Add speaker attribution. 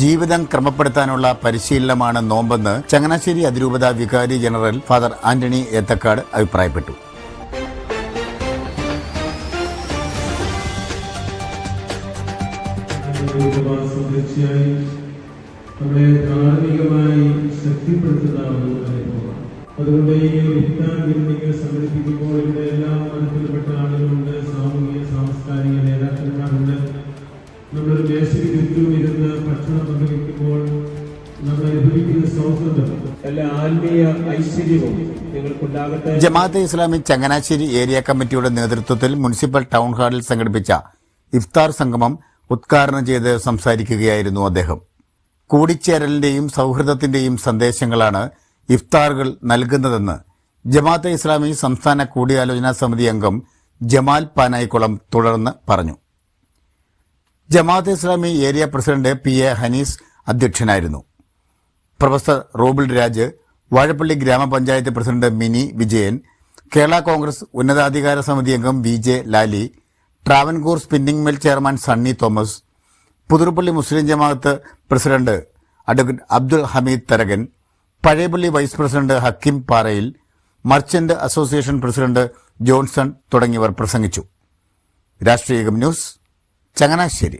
Speaker 1: ജീവിതം ക്രമപ്പെടുത്താനുള്ള പരിശീലനമാണ് നോമ്പെന്ന് ചങ്ങനാശ്ശേരി അതിരൂപത വികാരി ജനറൽ ഫാദർ ആന്റണി ഏത്തക്കാട് അഭിപ്രായപ്പെട്ടു.
Speaker 2: നമ്മളെ ശക്തിപ്പെടുത്തുന്ന ഒരു അതുകൊണ്ട് ഈ ഒരു ഹിറ്റാൻ വിരുന്നുകൾ സംഘടിപ്പിക്കുമ്പോൾ ഇവിടെ എല്ലാ മതത്തിൽപ്പെട്ട നമ്മളൊരു മേശയ്ക്ക് ചുറ്റും ഇരുന്ന് ഭക്ഷണം പങ്കുവയ്ക്കുമ്പോൾ നമ്മൾ അനുഭവിക്കുന്ന സൗഹൃദം എല്ലാ ആത്മീയ ഐശ്വര്യവും
Speaker 1: ജമാഅത്തെ ഇസ്ലാമി ചങ്ങനാശ്ശേരി ഏരിയ കമ്മിറ്റിയുടെ നേതൃത്വത്തിൽ മുനിസിപ്പൽ ടൗൺ ഹാളിൽ സംഘടിപ്പിച്ച ഇഫ്താർ സംഗമം ഉദ്ഘാടനം ചെയ്ത് സംസാരിക്കുകയായിരുന്നു അദ്ദേഹം. കൂടിച്ചേരലിന്റെയും സൗഹൃദത്തിന്റെയും സന്ദേശങ്ങളാണ് ഇഫ്താറുകൾ നൽകുന്നതെന്ന് ജമാഅത്തെ ഇസ്ലാമി സംസ്ഥാന കൂടിയാലോചനാ സമിതി അംഗം ജമാൽ പാനായിക്കുളം തുടർന്ന് പറഞ്ഞു. Jamaat-e Islami area president P A Hanees അധ്യക്ഷനായിരുന്നു. പ്രൊഫസർ റോബിൾ രാജ് വാഴപ്പള്ളി ഗ്രാമപഞ്ചായത്ത് പ്രസിഡന്റ് മിനി വിജയൻ കേരള കോൺഗ്രസ് ഉന്നതാധികാര സമിതി അംഗം V J Lali Travancore spinning mill chairman Sunny Thomas Puthuruppally Muslim Jamaat president advocate Abdul Hameed Tharakan Pazhayapally vice president Hakkim Parayil merchant association president Johnson തുടങ്ങിയവർ പ്രസംഗിച്ചു. രാഷ്ട്രീയകം news Changanassery